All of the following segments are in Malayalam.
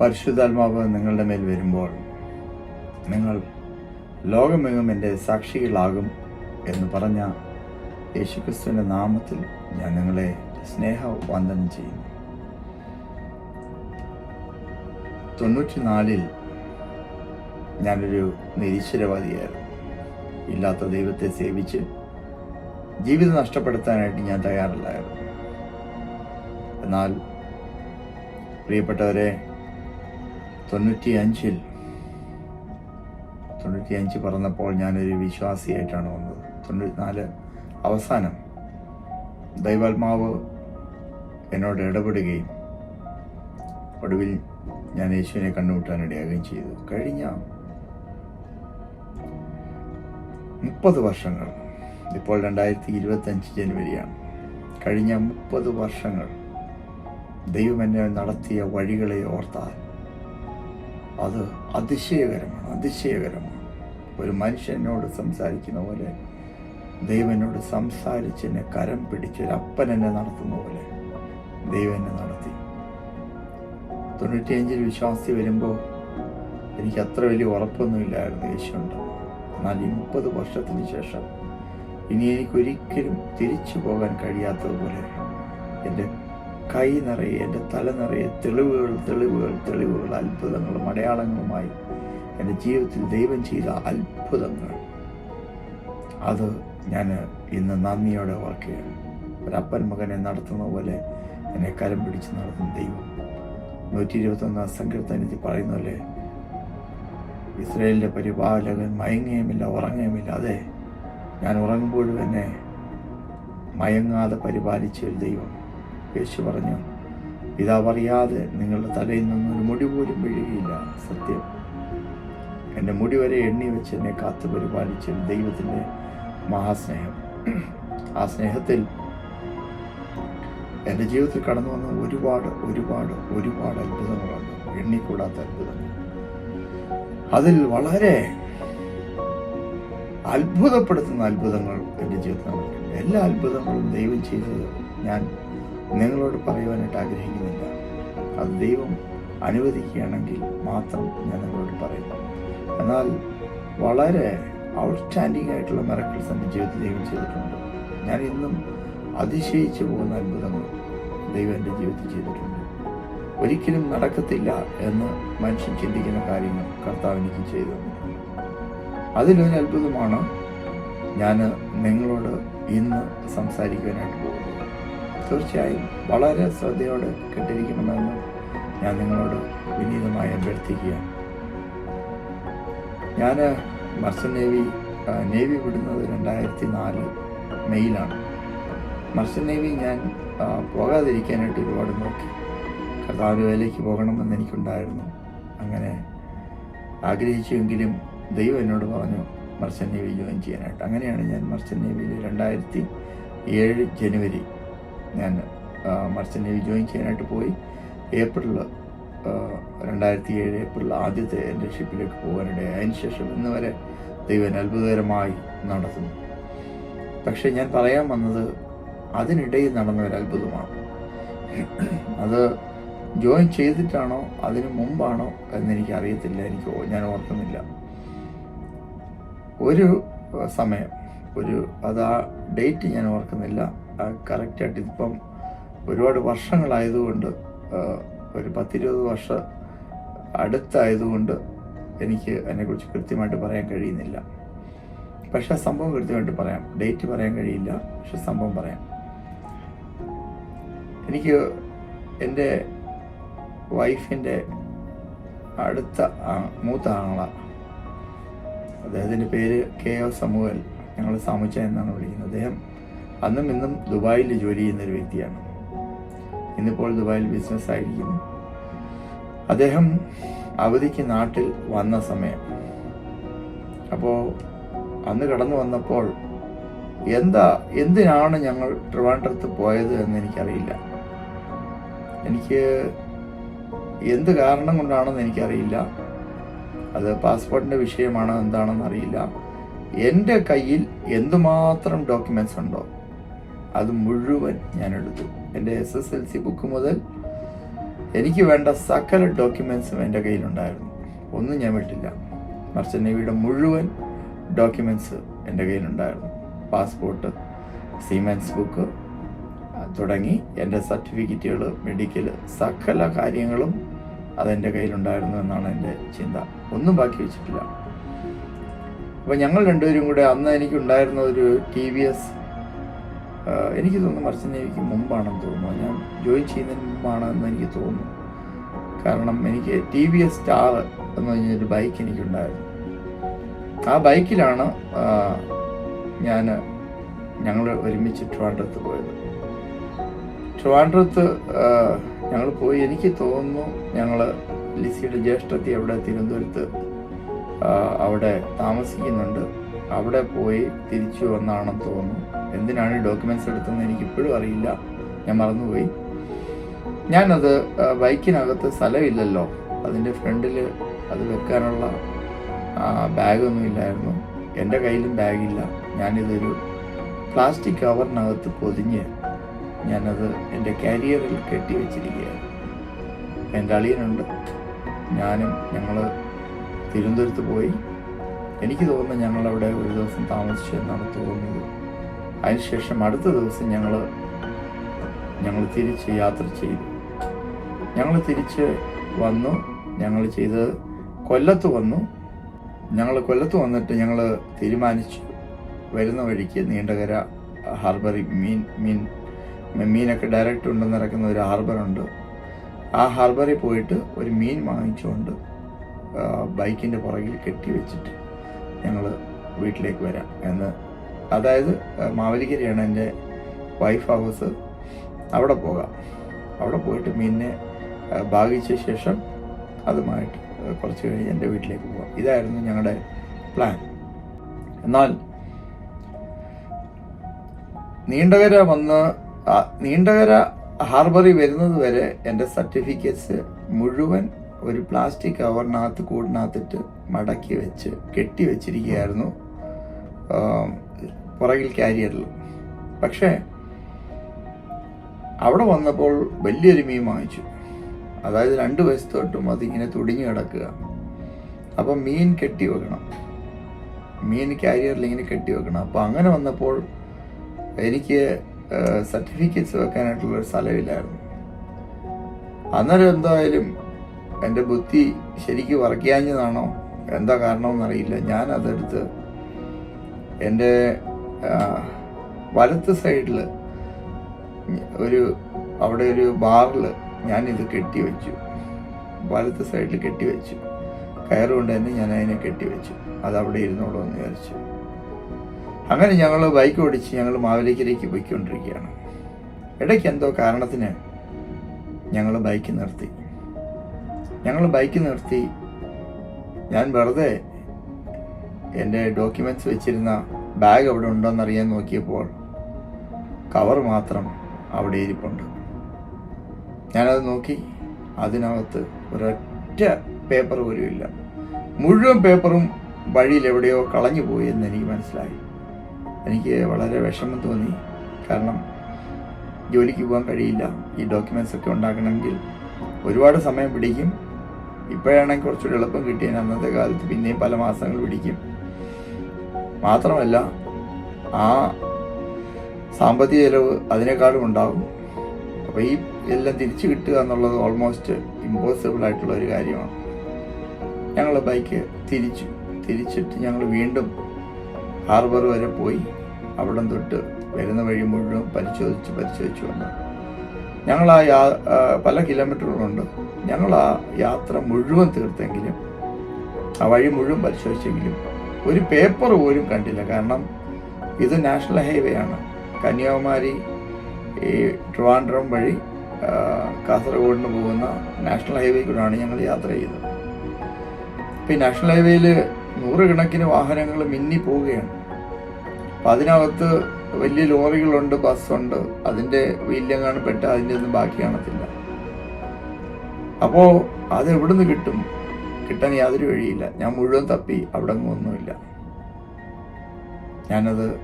പരിശുദ്ധാത്മാവ് നിങ്ങളുടെ മേൽ വരുമ്പോൾ നിങ്ങൾ ലോകമെങ്ങും എന്റെ സാക്ഷികളാകും എന്ന് പറഞ്ഞ യേശുക്രിസ്തുവിന്റെ നാമത്തിൽ ഞാൻ നിങ്ങളെ സ്നേഹവന്ദനം ചെയ്യുന്നു. തൊണ്ണൂറ്റിനാലിൽ ഞാനൊരു നിരീശ്വരവാദിയായിരുന്നു. ഇല്ലാത്ത ദൈവത്തെ സേവിച്ച് ജീവിതം നഷ്ടപ്പെടുത്താനായിട്ട് ഞാൻ തയ്യാറല്ലായിരുന്നു. എന്നാൽ പ്രിയപ്പെട്ടവരെ തൊണ്ണൂറ്റി അഞ്ചിൽ തൊണ്ണൂറ്റി അഞ്ച് പറഞ്ഞപ്പോൾ ഞാനൊരു വിശ്വാസിയായിട്ടാണ് വന്നത്. തൊണ്ണൂറ്റിനാല് അവസാനം ദൈവാത്മാവ് എന്നോട് ഇടപെടുകയും ഒടുവിൽ ഞാൻ യേശുവിനെ കണ്ടുമുട്ടാനിടയാകുകയും ചെയ്തു. കഴിഞ്ഞ മുപ്പത് വർഷങ്ങൾ ഇപ്പോൾ രണ്ടായിരത്തി ഇരുപത്തഞ്ച് ജനുവരിയാണ്. കഴിഞ്ഞ മുപ്പത് വർഷങ്ങൾ ദൈവം എന്നെ നടത്തിയ വഴികളെ ഓർത്താൽ അത് അതിശയകരമാണ് അതിശയകരമാണ്. ഒരു മനുഷ്യനോട് സംസാരിക്കുന്ന പോലെ ദൈവനോട് എന്നോട് സംസാരിച്ച് എന്നെ കരം പിടിച്ച് ഒരു അപ്പൻ എന്നെ നടത്തുന്ന പോലെ ദൈവം എന്നെ നടത്തി. തൊണ്ണൂറ്റിയഞ്ചിൽ വിശ്വാസി വരുമ്പോൾ എനിക്ക് അത്ര വലിയ ഉറപ്പൊന്നുമില്ലായിരുന്നു യേശുണ്ട് എന്നാൽ ഈ മുപ്പത് വർഷത്തിന് ശേഷം ഇനി എനിക്കൊരിക്കലും തിരിച്ചു പോകാൻ കഴിയാത്തതുപോലെ എന്റെ കൈ നിറയെ എന്റെ തല നിറയെ തെളിവുകൾ തെളിവുകൾ തെളിവുകൾ അത്ഭുതങ്ങളും അടയാളങ്ങളുമായി എന്റെ ജീവിതത്തിൽ ദൈവം ചെയ്ത അത്ഭുതങ്ങൾ. അത് ഞാൻ ഇന്ന് നന്ദിയോടെ ഓർക്കുകയാണ്. ഒരപ്പൻ മകനെ നടത്തുന്ന പോലെ എന്നെ കരം പിടിച്ച് നടത്തുന്ന ദൈവം. നൂറ്റി ഇരുപത്തൊന്നാം സങ്കീർത്തനത്തിൽ പറയുന്ന പോലെ ഇസ്രയേലിന്റെ പരിപാലകൻ മയങ്ങുകയുമില്ല ഉറങ്ങുകയുമില്ല അതെ ഞാൻ ഉറങ്ങുമ്പോഴും എന്നെ മയങ്ങാതെ പരിപാലിച്ച ഒരു ദൈവം. യേശു പറഞ്ഞു പിതാവറിയാതെ നിങ്ങളുടെ തലയിൽ നിന്നും ഒരു മുടി പോലും വീഴുകയില്ല സത്യം. എന്റെ മുടി വരെ എണ്ണി വെച്ച് എന്നെ കാത്തു പരിപാലിച്ച ദൈവത്തിന്റെ മഹാസ്നേഹം. ആ സ്നേഹത്തിൽ എന്റെ ജീവിതത്തിൽ കടന്നു വന്ന ഒരുപാട് ഒരുപാട് ഒരുപാട് അത്ഭുതങ്ങളുണ്ട്. എണ്ണിക്കൂടാത്ത അത്ഭുതങ്ങൾ. അതിൽ വളരെ അത്ഭുതപ്പെടുത്തുന്ന അത്ഭുതങ്ങൾ എന്റെ ജീവിതത്തിൽ എല്ലാ അത്ഭുതങ്ങളും ദൈവം ചെയ്തത് ഞാൻ നിങ്ങളോട് പറയുവാനായിട്ട് ആഗ്രഹിക്കുന്നില്ല. അത് ദൈവം അനുവദിക്കുകയാണെങ്കിൽ മാത്രം ഞാൻ നിങ്ങളോട് പറയും എന്നാൽ വളരെ ഔട്ട്സ്റ്റാൻഡിംഗ് ആയിട്ടുള്ള മെറക്കിൾസ് എന്റെ ജീവിതത്തിൽ ദൈവം ചെയ്തിട്ടുണ്ട്. ഞാൻ ഇന്നും അതിശയിച്ചു പോകുന്ന അത്ഭുതങ്ങൾ ദൈവം എന്റെ ജീവിതത്തിൽ ചെയ്തിട്ടുണ്ട്. ഒരിക്കലും നടക്കത്തില്ല എന്ന് മനുഷ്യൻ ചിന്തിക്കുന്ന കാര്യങ്ങൾ കർത്താവ് എനിക്ക് ചെയ്തു അതിലൊരു അത്ഭുതമാണ് ഞാൻ നിങ്ങളോട് ഇന്ന് സംസാരിക്കാനായിട്ട് തീർച്ചയായും വളരെ ശ്രദ്ധയോടെ കേട്ടിരിക്കണമെന്ന് ഞാൻ നിങ്ങളോട് വിനീതമായി അഭ്യർത്ഥിക്കുകയാണ്. ഞാൻ മർസൻ നേവി നേവി വിടുന്നത് രണ്ടായിരത്തി നാല് മെയ്യിലാണ്. മർസൻ നേവി ഞാൻ പോകാതിരിക്കാനായിട്ട് ഒരുപാട് നോക്കി. കർത്താവ് വേലയ്ക്ക് പോകണമെന്ന് എനിക്കുണ്ടായിരുന്നു. അങ്ങനെ ആഗ്രഹിച്ചുവെങ്കിലും ദൈവം എന്നോട് പറഞ്ഞു മർച്ചൻ നേവി ജോയിൻ ചെയ്യാനായിട്ട്. അങ്ങനെയാണ് ഞാൻ മർച്ചൻ നേവിയിൽ രണ്ടായിരത്തി ഏഴ് ജനുവരി ഞാൻ മർച്ചന്റെ ജോയിൻ ചെയ്യാനായിട്ട് പോയി. ഏപ്രിൽ രണ്ടായിരത്തി ഏഴ് ഏപ്രിൽ ആദ്യത്തെ എന്റെ ഷിപ്പിലേക്ക് പോകാനിടയായി. അതിന് ശേഷം ഇന്ന് വരെ ദൈവം അത്ഭുതകരമായി നടത്തുന്നു. പക്ഷേ ഞാൻ പറയാൻ വന്നത് അതിനിടയിൽ നടന്ന ഒരു അത്ഭുതമാണ്. അത് ജോയിൻ ചെയ്തിട്ടാണോ അതിനു മുമ്പാണോ എന്നെനിക്ക് അറിയത്തില്ല എനിക്ക് ഞാൻ ഓർക്കുന്നില്ല. ഒരു സമയം ഒരു അത് ആ ഡേറ്റ് ഞാൻ ഓർക്കുന്നില്ല. കറക്റ്റായിട്ട് ഇതിപ്പം ഒരുപാട് വർഷങ്ങളായതുകൊണ്ട് ഒരു പത്തിരുപത് വർഷം അടുത്തായതുകൊണ്ട് എനിക്ക് അതിനെക്കുറിച്ച് കൃത്യമായിട്ട് പറയാൻ കഴിയുന്നില്ല. പക്ഷെ ആ സംഭവം കൃത്യമായിട്ട് പറയാം. ഡേറ്റ് പറയാൻ കഴിയില്ല പക്ഷെ സംഭവം പറയാം. എനിക്ക് എന്റെ വൈഫിന്റെ അടുത്ത മൂത്ത ആങ്ങള അദ്ദേഹത്തിന്റെ പേര് കെ ഒ സമൂഹൽ ഞങ്ങൾ സാമുച്ച എന്നാണ് വിളിക്കുന്നത്. അദ്ദേഹം അന്നും ഇന്നും ദുബായിൽ ജോലി ചെയ്യുന്ന ഒരു വ്യക്തിയാണ്. ഇന്നിപ്പോൾ ദുബായിൽ ബിസിനസ് ആയിരിക്കുന്നു. അദ്ദേഹം അവധിക്ക് നാട്ടിൽ വന്ന സമയം. അപ്പോൾ അന്ന് കടന്നു വന്നപ്പോൾ എന്താ എന്തിനാണ് ഞങ്ങൾ ട്രിവാൻഡ്രത്ത് പോയത് എന്ന് എനിക്കറിയില്ല. എനിക്ക് എന്ത് കാരണം കൊണ്ടാണെന്ന് എനിക്കറിയില്ല. അത് പാസ്പോർട്ടിന്റെ വിഷയമാണോ എന്താണെന്ന് അറിയില്ല. എന്റെ കയ്യിൽ എന്തുമാത്രം ഡോക്യുമെന്റ്സ് ഉണ്ടോ? അത് മുഴുവൻ ഞാൻ എടുത്തു. എന്റെ S S L C book മുതൽ എനിക്ക് വേണ്ട സകല ഡോക്യുമെൻസും എന്റെ കയ്യിലുണ്ടായിരുന്നു. ഒന്നും ഞാൻ വിട്ടില്ല. മർച്ചൻ നേവിയുടെ മുഴുവൻ ഡോക്യുമെന്റ്സ് എന്റെ കയ്യിലുണ്ടായിരുന്നു. പാസ്പോർട്ട് സീമെൻസ് ബുക്ക് തുടങ്ങി എന്റെ സർട്ടിഫിക്കറ്റുകൾ മെഡിക്കൽ സകല കാര്യങ്ങളും അതെന്റെ കയ്യിലുണ്ടായിരുന്നു എന്നാണ് എന്റെ ചിന്ത. ഒന്നും ബാക്കി വെച്ചിട്ടില്ല. അപ്പോൾ ഞങ്ങൾ രണ്ടുപേരും കൂടെ അന്ന് എനിക്കുണ്ടായിരുന്ന ഒരു ടി വി എസ് എനിക്ക് തോന്നുന്നു മർച്ചന്റ് നേവിക്ക് മുമ്പാണെന്ന് തോന്നുന്നു. ഞാൻ ജോയിൻ ചെയ്യുന്നതിന് മുമ്പാണെന്ന് എനിക്ക് തോന്നുന്നു. കാരണം എനിക്ക് ടി വി എസ് സ്റ്റാർ എന്ന് പറഞ്ഞൊരു ബൈക്ക് എനിക്കുണ്ടായിരുന്നു. ആ ബൈക്കിലാണ് ഞാൻ ഞങ്ങൾ ഒരുമിച്ച് ട്രിവാൻഡ്രത്ത് പോയത്. ട്രിവാൻഡ്രത്ത് ഞങ്ങൾ പോയി. എനിക്ക് തോന്നുന്നു ഞങ്ങൾ ലിസിയുടെ ജ്യേഷ്ഠത്തി അവിടെ തിരുവനന്തപുരത്ത് അവിടെ താമസിക്കുന്നുണ്ട്. അവിടെ പോയി തിരിച്ചു വന്നാണെന്ന് തോന്നുന്നു. എന്തിനാണ് ഈ ഡോക്യുമെന്റ്സ് എടുത്തതെന്ന് എനിക്ക് ഇപ്പോഴും അറിയില്ല. ഞാൻ മറന്നുപോയി. ഞാനത് ബൈക്കിനകത്ത് സ്ഥലമില്ലല്ലോ. അതിന്റെ ഫ്രണ്ടിൽ അത് വെക്കാനുള്ള ബാഗൊന്നും ഇല്ലായിരുന്നു. എന്റെ കയ്യിലും ബാഗില്ല. ഞാനിതൊരു പ്ലാസ്റ്റിക് കവറിനകത്ത് പൊതിഞ്ഞ് ഞാനത് എന്റെ കാരിയറിൽ കെട്ടി വെച്ചിരിക്കുകയാണ് എന്റെ അളിയനുണ്ട്. ഞാനും ഞങ്ങൾ തിരുവനന്തപുരത്ത് പോയി. എനിക്ക് തോന്നുന്നു ഞങ്ങളവിടെ ഒരു ദിവസം താമസിച്ചു എന്നാണ് തോന്നുന്നത്. അതിനുശേഷം അടുത്ത ദിവസം ഞങ്ങൾ ഞങ്ങൾ തിരിച്ച് യാത്ര ചെയ്തു. ഞങ്ങൾ തിരിച്ച് വന്നു. ഞങ്ങൾ ചെയ്ത് കൊല്ലത്ത് വന്നു. ഞങ്ങൾ കൊല്ലത്ത് വന്നിട്ട് ഞങ്ങൾ തീരുമാനിച്ചു. വരുന്ന വഴിക്ക് നീണ്ടകര ഹാർബറിൽ മീൻ മീൻ മീനൊക്കെ ഡയറക്റ്റ് ഉണ്ടെന്ന് ഇറക്കുന്ന ഒരു ഹാർബറുണ്ട്. ആ ഹാർബറിൽ പോയിട്ട് ഒരു മീൻ വാങ്ങിച്ചുകൊണ്ട് ബൈക്കിന്റെ പുറകിൽ കെട്ടി വെച്ചിട്ട് ഞങ്ങൾ വീട്ടിലേക്ക് വരാം എന്ന് അതായത് മാവേലിക്കരയാണ് എന്റെ വൈഫ് ഹൗസ് അവിടെ പോകാം. അവിടെ പോയിട്ട് മീനിനെ ഭാഗിച്ച ശേഷം അതുമായിട്ട് കുറച്ച് കഴിഞ്ഞ് എന്റെ വീട്ടിലേക്ക് പോകാം. ഇതായിരുന്നു ഞങ്ങളുടെ പ്ലാൻ എന്നാൽ നീണ്ടകര വന്ന് നീണ്ടകര ഹാർബറിൽ വരുന്നത് വരെ എന്റെ സർട്ടിഫിക്കറ്റ്സ് മുഴുവൻ ഒരു പ്ലാസ്റ്റിക് കവറിനകത്ത് കൂടിനകത്തിട്ട് മടക്കി വെച്ച് കെട്ടി വെച്ചിരിക്കുകയായിരുന്നു. പുറകിൽ കാരിയറിൽ പക്ഷേ അവിടെ വന്നപ്പോൾ വലിയൊരു മീൻ വാങ്ങിച്ചു. അതായത് രണ്ട് വശത്തോട്ടും അതിങ്ങനെ തുടിഞ്ഞു കിടക്കുക. അപ്പം മീൻ കെട്ടി വെക്കണം. മീൻ കാരിയറിൽ ഇങ്ങനെ കെട്ടി വെക്കണം. അപ്പോൾ അങ്ങനെ വന്നപ്പോൾ എനിക്ക് സർട്ടിഫിക്കറ്റ്സ് വെക്കാനായിട്ടുള്ളൊരു സ്ഥലമില്ലായിരുന്നു. അന്നേരം എന്തായാലും എന്റെ ബുദ്ധി ശരിക്ക് വറക്കിയാഞ്ഞതാണോ എന്താ കാരണമെന്നറിയില്ല. ഞാൻ അതെടുത്ത് എന്റെ വലത്ത് സൈഡിൽ ഒരു അവിടെ ഒരു ബാറിൽ ഞാനിത് കെട്ടി വെച്ചു. വലത്ത് സൈഡിൽ കെട്ടി വെച്ചു. കയറുകൊണ്ട് തന്നെ ഞാൻ അതിനെ കെട്ടി വെച്ചു. അത് അവിടെ ഇരുന്നോളൂ എന്ന് വിചാരിച്ചു. അങ്ങനെ ഞങ്ങൾ ബൈക്ക് ഓടിച്ച് ഞങ്ങൾ മാവേലിക്കരയ്ക്ക് പോയിക്കൊണ്ടിരിക്കുകയാണ്. ഇടയ്ക്ക് എന്തോ കാരണത്തിന് ഞങ്ങൾ ബൈക്ക് നിർത്തി. ഞങ്ങൾ ബൈക്ക് നിർത്തി. ഞാൻ വെറുതെ എന്റെ ഡോക്യുമെന്റ്സ് വെച്ചിരുന്ന ബാഗ് അവിടെ അറിയാൻ നോക്കിയപ്പോൾ കവർ മാത്രം അവിടെ ഇരിപ്പുണ്ട്. ഞാനത് നോക്കി. അതിനകത്ത് ഒരൊറ്റ പേപ്പർ പോലും ഇല്ല. മുഴുവൻ പേപ്പറും വഴിയിൽ എവിടെയോ കളഞ്ഞു പോയി എന്ന് എനിക്ക് മനസ്സിലായി. എനിക്ക് വളരെ വിഷമം തോന്നി. കാരണം ജോലിക്ക് പോകാൻ കഴിയില്ല. ഈ ഡോക്യുമെൻസ് ഒക്കെ ഉണ്ടാക്കണമെങ്കിൽ ഒരുപാട് സമയം പിടിക്കും. ഇപ്പോഴാണെങ്കിൽ കുറച്ചുകൂടി എളുപ്പം കിട്ടിയാൽ അന്നത്തെ കാലത്ത് പിന്നെയും പല മാസങ്ങൾ പിടിക്കും. മാത്രമല്ല ആ സാമ്പത്തിക ചെലവ് അതിനേക്കാളും ഉണ്ടാകും. അപ്പോൾ ഈ എല്ലാം തിരിച്ചു കിട്ടുക എന്നുള്ളത് ഓൾമോസ്റ്റ് ഇമ്പോസിബിൾ ആയിട്ടുള്ള ഒരു കാര്യമാണ്. ഞങ്ങൾ ബൈക്ക് തിരിച്ചു. തിരിച്ചിട്ട് ഞങ്ങൾ വീണ്ടും ഹാർബർ വരെ പോയി. അവിടം തൊട്ട് വരുന്ന വഴി മുഴുവൻ പരിശോധിച്ച് പരിശോധിച്ചു വന്നു. ഞങ്ങൾ ആ യാ പല കിലോമീറ്ററുകളുണ്ട് ഞങ്ങൾ ആ യാത്ര മുഴുവൻ തീർത്തെങ്കിലും ആ വഴി മുഴുവൻ പരിശോധിച്ചെങ്കിലും ഒരു പേപ്പർ പോലും കണ്ടില്ല. കാരണം ഇത് നാഷണൽ ഹൈവേ ആണ്. കന്യാകുമാരി ഈ ട്രിവാൻഡ്രം വഴി കാസർഗോഡിന് പോകുന്ന നാഷണൽ ഹൈവേ കൂടാണ് ഞങ്ങൾ യാത്ര ചെയ്തത്. ഇപ്പം ഈ നാഷണൽ ഹൈവേയിൽ നൂറുകണക്കിന് വാഹനങ്ങൾ മിന്നി പോവുകയാണ്. അപ്പം അതിനകത്ത് വലിയ ലോറികളുണ്ട് ബസ്സുണ്ട്. അതിന്റെ വീല്യങ്ങാണ് പെട്ട അതിന്റെ ഒന്നും ബാക്കി കാണത്തില്ല. അപ്പോൾ അത് കിട്ടും? കിട്ടാൻ യാതൊരു വഴിയില്ല. ഞാൻ മുഴുവൻ തപ്പി അവിടെ ഒന്നുമില്ല. ഞാനത്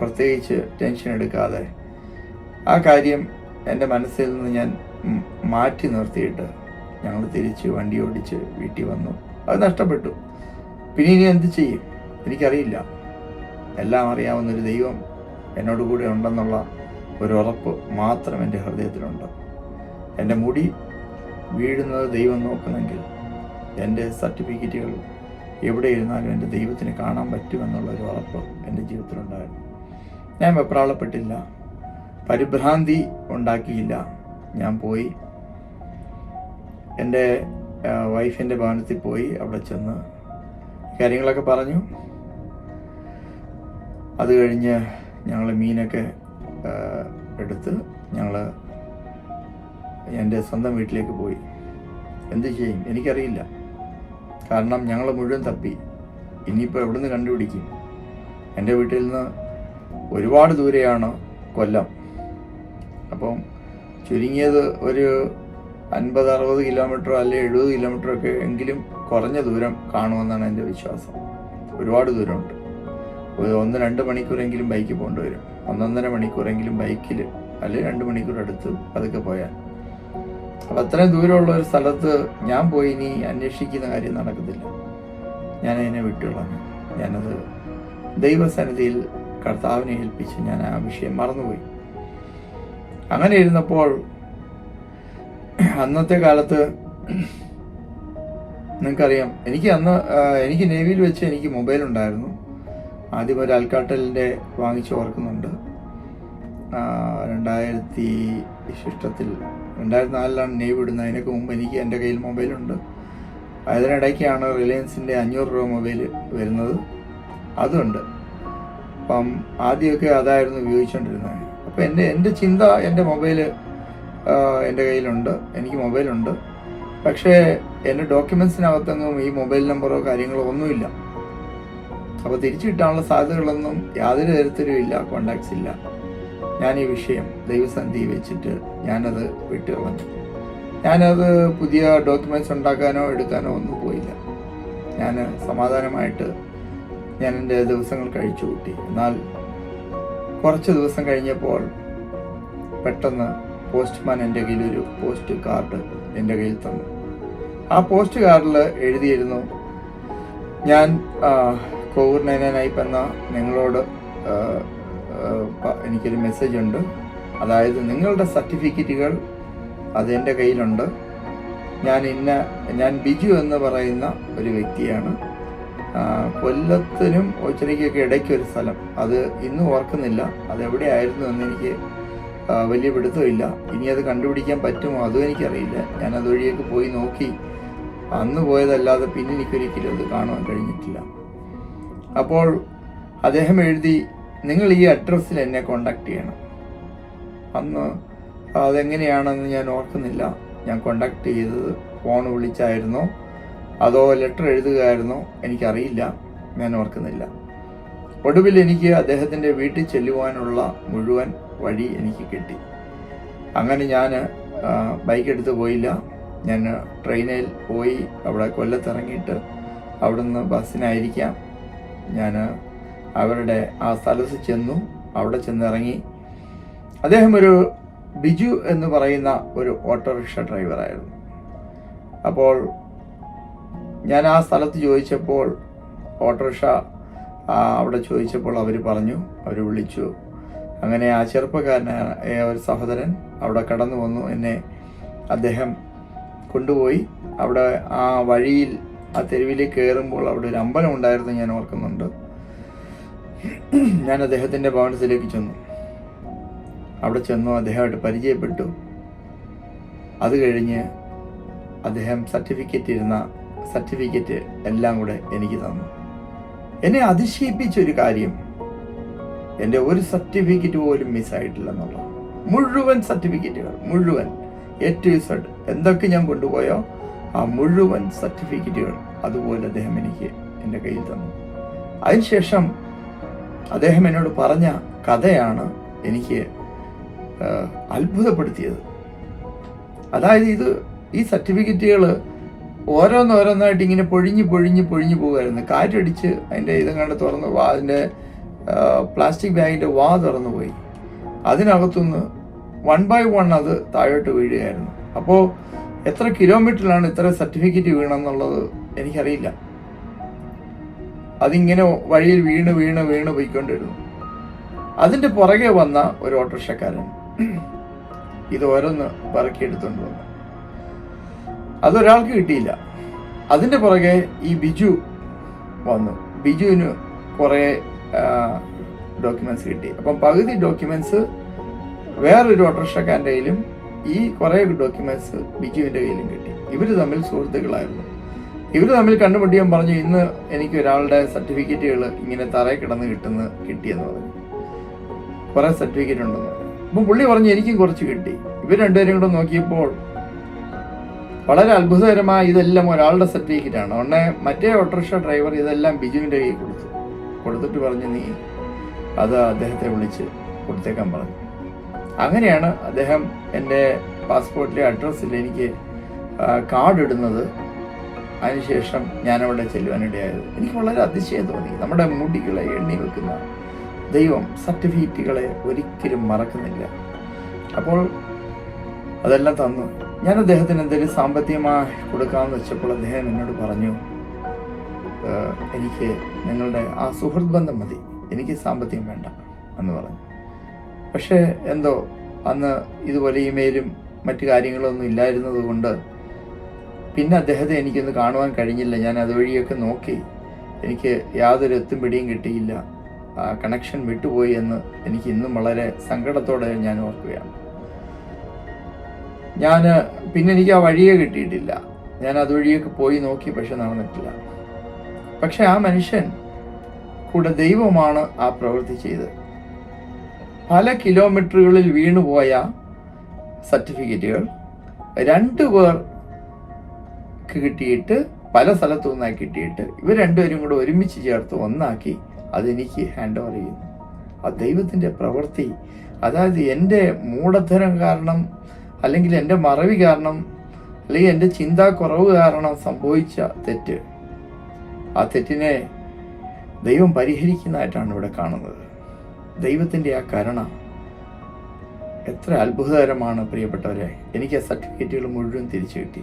പ്രത്യേകിച്ച് ടെൻഷൻ എടുക്കാതെ ആ കാര്യം എന്റെ മനസ്സിൽ നിന്ന് ഞാൻ മാറ്റി നിർത്തിയിട്ട് ഞങ്ങൾ തിരിച്ച് വണ്ടി ഓടിച്ച് വീട്ടിൽ വന്നു. അത് നഷ്ടപ്പെട്ടു. പിന്നെ ഇനി എന്ത് ചെയ്യും? എനിക്കറിയില്ല. എല്ലാം അറിയാവുന്നൊരു ദൈവം എന്നോട് കൂടെ ഉണ്ടെന്നുള്ള ഒരു ഉറപ്പ് മാത്രം എന്റെ ഹൃദയത്തിലുണ്ട്. എന്റെ മുടി വീഴുന്നത് ദൈവം നോക്കുന്നെങ്കിൽ എന്റെ സർട്ടിഫിക്കറ്റുകൾ എവിടെ ഇരുന്നാലും എന്റെ ദൈവത്തിന് കാണാൻ പറ്റുമെന്നുള്ള ഒരു ഉറപ്പ് എന്റെ ജീവിതത്തിലുണ്ടായിരുന്നു. ഞാൻ വെപ്രാളപ്പെട്ടില്ല. പരിഭ്രാന്തി ഉണ്ടാക്കിയില്ല. ഞാൻ പോയി. എന്റെ വൈഫിന്റെ ഭവനത്തിൽ പോയി. അവിടെ ചെന്ന് കാര്യങ്ങളൊക്കെ പറഞ്ഞു. അത് കഴിഞ്ഞ് ഞങ്ങൾ മീനൊക്കെ എടുത്ത് ഞങ്ങൾ എന്റെ സ്വന്തം വീട്ടിലേക്ക് പോയി. എന്ത് ചെയ്യും? എനിക്കറിയില്ല. കാരണം ഞങ്ങൾ മുഴുവൻ തപ്പി. ഇനിയിപ്പോൾ എവിടുന്ന് കണ്ടുപിടിക്കും? എന്റെ വീട്ടിൽ നിന്ന് ഒരുപാട് ദൂരെയാണ് കൊല്ലം. അപ്പം ചുരുങ്ങിയത് ഒരു അൻപത് അറുപത് കിലോമീറ്ററോ അല്ലെ എഴുപത് കിലോമീറ്ററോ ഒക്കെ എങ്കിലും കുറഞ്ഞ ദൂരം കാണുമെന്നാണ് എന്റെ വിശ്വാസം. ഒരുപാട് ദൂരമുണ്ട്. ഒരു ഒന്ന് രണ്ട് മണിക്കൂറെങ്കിലും ബൈക്കിൽ പോകേണ്ടി വരും. ഒന്നൊന്നര മണിക്കൂറെങ്കിലും ബൈക്കിൽ അല്ലെങ്കിൽ രണ്ട് മണിക്കൂർ അടുത്ത് പതുക്കെ പോയാൽ. അപ്പം അത്രയും ദൂരമുള്ള ഒരു സ്ഥലത്ത് ഞാൻ പോയി ഇനി അന്വേഷിക്കുന്ന കാര്യം നടക്കത്തില്ല. ഞാൻ അതിനെ വിട്ടുകളഞ്ഞു. ഞാനത് ദൈവസന്നിധിയിൽ കർത്താവിനെ ഏൽപ്പിച്ച് ഞാൻ ആ വിഷയം മറന്നുപോയി. അങ്ങനെ ഇരുന്നപ്പോൾ അന്നത്തെ കാലത്ത് നിങ്ങൾക്കറിയാം എനിക്ക് അന്ന് എനിക്ക് നേവിയിൽ വെച്ച് എനിക്ക് മൊബൈൽ ഉണ്ടായിരുന്നു. ആദ്യം ഒരു അൽക്കാട്ടലിന്റെ വാങ്ങിച്ച് ഓർക്കുന്നുണ്ട്. രണ്ടായിരത്തി ശിഷ്ടത്തിൽ രണ്ടായിരത്തി നാലിലാണ് നേവ് ഇടുന്നത് അതിനൊക്കെ മുമ്പ് എനിക്ക് എന്റെ കയ്യിൽ മൊബൈലുണ്ട്. അതിനിടയ്ക്കാണ് റിലയൻസിന്റെ അഞ്ഞൂറ് രൂപ മൊബൈൽ വരുന്നത്. അതുണ്ട്. അപ്പം ആദ്യമൊക്കെ അതായിരുന്നു ഉപയോഗിച്ചുകൊണ്ടിരുന്നത്. അപ്പം എന്റെ എന്റെ ചിന്ത എന്റെ മൊബൈൽ എന്റെ കയ്യിലുണ്ട്. എനിക്ക് മൊബൈലുണ്ട്. പക്ഷേ എന്റെ ഡോക്യുമെൻസിനകത്തൊന്നും ഈ മൊബൈൽ നമ്പറോ കാര്യങ്ങളോ ഒന്നുമില്ല. അപ്പോൾ തിരിച്ചു കിട്ടാനുള്ള സാധ്യതകളൊന്നും യാതൊരു തരത്തിലും ഇല്ല കോണ്ടാക്ട്സ് ഇല്ല. ഞാൻ ഈ വിഷയം ദൈവസന്ധി വെച്ചിട്ട് ഞാനത് വിട്ടുകളഞ്ഞു ഞാനത് പുതിയ ഡോക്യുമെന്റ്സ് ഉണ്ടാക്കാനോ എടുക്കാനോ ഒന്നും പോയില്ല. ഞാൻ സമാധാനമായിട്ട് ഞാൻ എന്റെ ദിവസങ്ങൾ കഴിച്ചു കൂട്ടി. എന്നാൽ കുറച്ച് ദിവസം കഴിഞ്ഞപ്പോൾ പെട്ടെന്ന് പോസ്റ്റ്മാൻ എന്റെ കയ്യിൽ ഒരു പോസ്റ്റ് കാർഡ് എന്റെ കയ്യിൽ തന്നു. ആ പോസ്റ്റ് കാർഡിൽ എഴുതിയിരുന്നു ഞാൻ കോവിഡ് നയൻ നൈപ്പ് എന്ന നിങ്ങളോട് എനിക്കൊരു മെസ്സേജ് ഉണ്ട് അതായത് നിങ്ങളുടെ സർട്ടിഫിക്കറ്റുകൾ അത് എന്റെ കയ്യിലുണ്ട്. ഞാൻ ഇന്ന ഞാൻ ബിജു എന്ന് പറയുന്ന ഒരു വ്യക്തിയാണ്. കൊല്ലത്തിനും ഒച്ചരിക്കൊക്കെ ഇടയ്ക്ക് ഒരു സ്ഥലം. അത് ഇന്നും ഓർക്കുന്നില്ല. അത് എവിടെയായിരുന്നു എന്ന് എനിക്ക് വലിയ പിടുത്തമില്ല. ഇനി അത് കണ്ടുപിടിക്കാൻ പറ്റുമോ അതും എനിക്കറിയില്ല. ഞാൻ അതുവഴിയൊക്കെ പോയി നോക്കി. അന്ന് പോയതല്ലാതെ പിന്നെ എനിക്കൊരിക്കലും അത് കാണുവാൻ കഴിഞ്ഞിട്ടില്ല. അപ്പോൾ അദ്ദേഹം എഴുതി നിങ്ങൾ ഈ അഡ്രസ്സിൽ എന്നെ കോണ്ടാക്ട് ചെയ്യണം. അന്ന് അതെങ്ങനെയാണെന്ന് ഞാൻ ഓർക്കുന്നില്ല. ഞാൻ കോണ്ടാക്ട് ചെയ്തത് ഫോൺ വിളിച്ചായിരുന്നോ. അതോ ലെറ്റർ എഴുതുകയായിരുന്നോ. എനിക്കറിയില്ല. ഞാൻ ഓർക്കുന്നില്ല. ഒടുവിൽ എനിക്ക് അദ്ദേഹത്തിന്റെ വീട്ടിൽ ചെല്ലുവാനുള്ള മുഴുവൻ വഴി എനിക്ക് കിട്ടി. അങ്ങനെ ഞാൻ ബൈക്ക് എടുത്ത് പോയില്ല. ഞാൻ ട്രെയിനിൽ പോയി. അവിടെ കൊല്ലത്തിറങ്ങിയിട്ട് അവിടുന്ന് ബസ്സിനായിരിക്കാം ഞാൻ അവരുടെ ആ സ്ഥലത്ത് ചെന്നു അവിടെ ചെന്നിറങ്ങി. അദ്ദേഹം ഒരു ബിജു എന്ന് പറയുന്ന ഒരു ഓട്ടോറിക്ഷ ഡ്രൈവറായിരുന്നു അപ്പോൾ ഞാൻ ആ സ്ഥലത്ത് ചോദിച്ചപ്പോൾ ഓട്ടോറിക്ഷ അവിടെ ചോദിച്ചപ്പോൾ അവർ പറഞ്ഞു അവർ വിളിച്ചു. അങ്ങനെ ആ ചെറുപ്പക്കാരനായ ഒരു സഹോദരൻ അവിടെ കടന്നു വന്നു എന്നെ അദ്ദേഹം കൊണ്ടുപോയി. അവിടെ ആ വഴിയിൽ ആ തെരുവിലേക്ക് കയറുമ്പോൾ അവിടെ ഒരു അമ്പലം ഉണ്ടായിരുന്നു ഞാൻ ഓർക്കുന്നുണ്ട്. ഞാൻ അദ്ദേഹത്തിന്റെ ഭവനത്തിലേക്ക് ചെന്നു. അവിടെ ചെന്നു അദ്ദേഹമായിട്ട് പരിചയപ്പെട്ടു. അത് കഴിഞ്ഞ് അദ്ദേഹം സർട്ടിഫിക്കറ്റ് ഇരുന്ന സർട്ടിഫിക്കറ്റ് എല്ലാം കൂടെ എനിക്ക് തന്നു. എന്നെ അതിശയിപ്പിച്ച ഒരു കാര്യം എന്റെ ഒരു സർട്ടിഫിക്കറ്റ് പോലും മിസ്സായിട്ടില്ല എന്നുള്ളത് മുഴുവൻ സർട്ടിഫിക്കറ്റുകൾ മുഴുവൻ. എ ടു സെഡ് എന്തൊക്കെ ഞാൻ കൊണ്ടുപോയോ ആ മുഴുവൻ സർട്ടിഫിക്കറ്റുകൾ അതുപോലെ അദ്ദേഹം എനിക്ക് എന്റെ കയ്യിൽ തന്നു. അതിനുശേഷം അദ്ദേഹം എന്നോട് പറഞ്ഞ കഥയാണ് എനിക്ക് അത്ഭുതപ്പെടുത്തിയത്. അതായത് ഇത് ഈ സർട്ടിഫിക്കറ്റുകൾ ഓരോന്നോരോന്നായിട്ട് ഇങ്ങനെ പൊഴിഞ്ഞ് പൊഴിഞ്ഞ് പൊഴിഞ്ഞ് പോകുമായിരുന്നു. കാറ്റടിച്ച് അതിന്റെ ഇതും കണ്ട് തുറന്ന് അതിന്റെ പ്ലാസ്റ്റിക് ബാഗിന്റെ വാ തുറന്നു പോയി. അതിനകത്തുനിന്ന് വൺ ബൈ വൺ അത് താഴോട്ട് വീഴുകയായിരുന്നു. അപ്പോൾ എത്ര കിലോമീറ്ററിലാണ് ഇത്ര സർട്ടിഫിക്കറ്റ് വീണമെന്നുള്ളത് എനിക്കറിയില്ല. അതിങ്ങനെ വഴിയിൽ വീണ് വീണ് വീണ് പോയിക്കൊണ്ടിരുന്നു. അതിന്റെ പുറകെ വന്ന ഒരു ഓട്ടോറിക്ഷക്കാരൻ ഇത് ഓരോന്ന് പറക്കിയെടുത്തുകൊണ്ട് വന്നു. അതൊരാൾക്ക് കിട്ടിയില്ല. അതിന്റെ പുറകെ ഈ ബിജു വന്നു. ബിജുവിന് കുറേ ഡോക്യുമെന്റ്സ് കിട്ടി. അപ്പം പകുതി ഡോക്യുമെന്റ്സ് വേറൊരു ഓട്ടോറിക്ഷക്കാരന്റെ കയ്യിലും ഈ കുറേ ഡോക്യുമെന്റ്സ് ബിജുവിന്റെ കയ്യിലും കിട്ടി. ഇവർ തമ്മിൽ സുഹൃത്തുക്കളായിരുന്നു. ഇവർ തമ്മിൽ കണ്ടുപിടിക്കാൻ പറഞ്ഞു ഇന്ന് എനിക്ക് ഒരാളുടെ സർട്ടിഫിക്കറ്റുകൾ ഇങ്ങനെ തറയിൽ കിടന്ന് കിട്ടുന്ന കിട്ടിയെന്ന് പറഞ്ഞു. കുറേ സർട്ടിഫിക്കറ്റ് ഉണ്ടെന്ന് അപ്പം പുള്ളി പറഞ്ഞു എനിക്കും കുറച്ച് കിട്ടി. ഇവർ രണ്ടുപേരും കൂടെ നോക്കിയപ്പോൾ വളരെ അത്ഭുതകരമായ ഇതെല്ലാം ഒരാളുടെ സർട്ടിഫിക്കറ്റ് ആണ് ഉടനെ മറ്റേ ഓട്ടോറിക്ഷ ഡ്രൈവർ ഇതെല്ലാം ബിജുവിന്റെ കയ്യിൽ കൊടുത്തു. കൊടുത്തിട്ട് പറഞ്ഞു നീ അത് അദ്ദേഹത്തെ വിളിച്ച് കൊടുത്തേക്കാൻ പറഞ്ഞു. അങ്ങനെയാണ് അദ്ദേഹം എന്റെ പാസ്പോർട്ടിലെ അഡ്രസ്സിൽ എനിക്ക് കാർഡ് ഇടുന്നത്. അതിനുശേഷം ഞാനവിടെ ചെല്ലുവാനിടയായത്. എനിക്ക് വളരെ അതിശയം തോന്നി. നമ്മുടെ മുടികളെ എണ്ണി വെക്കുന്ന ദൈവം സർട്ടിഫിക്കറ്റുകളെ ഒരിക്കലും മറക്കുന്നില്ല. അപ്പോൾ അതെല്ലാം തന്നു. ഞാൻ അദ്ദേഹത്തിന് എന്തെങ്കിലും സാമ്പത്തികമായി കൊടുക്കാമെന്ന് വെച്ചപ്പോൾ അദ്ദേഹം എന്നോട് പറഞ്ഞു "ഏഹ്, എനിക്ക് നിങ്ങളുടെ ആ സുഹൃത്ത് ബന്ധം മതി. എനിക്ക് സാമ്പത്തികം വേണ്ട എന്ന് പറഞ്ഞു. പക്ഷേ എന്തോ അന്ന് ഇതുപോലെ ഇമെയിലും മറ്റു കാര്യങ്ങളൊന്നും ഇല്ലായിരുന്നത് കൊണ്ട് പിന്നെ അദ്ദേഹത്തെ എനിക്കൊന്ന് കാണുവാൻ കഴിഞ്ഞില്ല. ഞാൻ അതുവഴിയൊക്കെ നോക്കി. എനിക്ക് യാതൊരു എത്തും പിടിയും കിട്ടിയില്ല. കണക്ഷൻ വിട്ടുപോയി എന്ന് എനിക്ക് ഇന്നും വളരെ സങ്കടത്തോടെ ഞാൻ ഓർക്കുകയാണ്. ഞാൻ പിന്നെ എനിക്ക് ആ വഴിയെ കിട്ടിയിട്ടില്ല. ഞാൻ അതുവഴിയൊക്കെ പോയി നോക്കി പക്ഷെ നടന്നിട്ടില്ല. പക്ഷെ ആ മനുഷ്യൻ കൂടെ ദൈവമാണ് ആ പ്രവൃത്തി ചെയ്തത്. പല കിലോമീറ്ററുകളിൽ വീണുപോയ സർട്ടിഫിക്കറ്റുകൾ രണ്ടു പേർക്ക് കിട്ടിയിട്ട് പല സ്ഥലത്തു നിന്നായി കിട്ടിയിട്ട് ഇവർ രണ്ടുപേരും കൂടെ ഒരുമിച്ച് ചേർത്ത് ഒന്നാക്കി അതെനിക്ക് ഹാൻഡ് ഓവർ ചെയ്യുന്നു. ആ ദൈവത്തിന്റെ പ്രവൃത്തി അതായത് എന്റെ മൂഢധനം കാരണം അല്ലെങ്കിൽ എന്റെ മറവി കാരണം അല്ലെങ്കിൽ എന്റെ ചിന്താക്കുറവ് കാരണം സംഭവിച്ച തെറ്റ്. ആ തെറ്റിനെ ദൈവം പരിഹരിക്കുന്നതായിട്ടാണ് ഇവിടെ കാണുന്നത്. ദൈവത്തിന്റെ ആ കരുണ എത്ര അത്ഭുതകരമാണ് പ്രിയപ്പെട്ടവരെ. എനിക്ക് ആ സർട്ടിഫിക്കറ്റുകൾ മുഴുവൻ തിരിച്ചു കിട്ടി.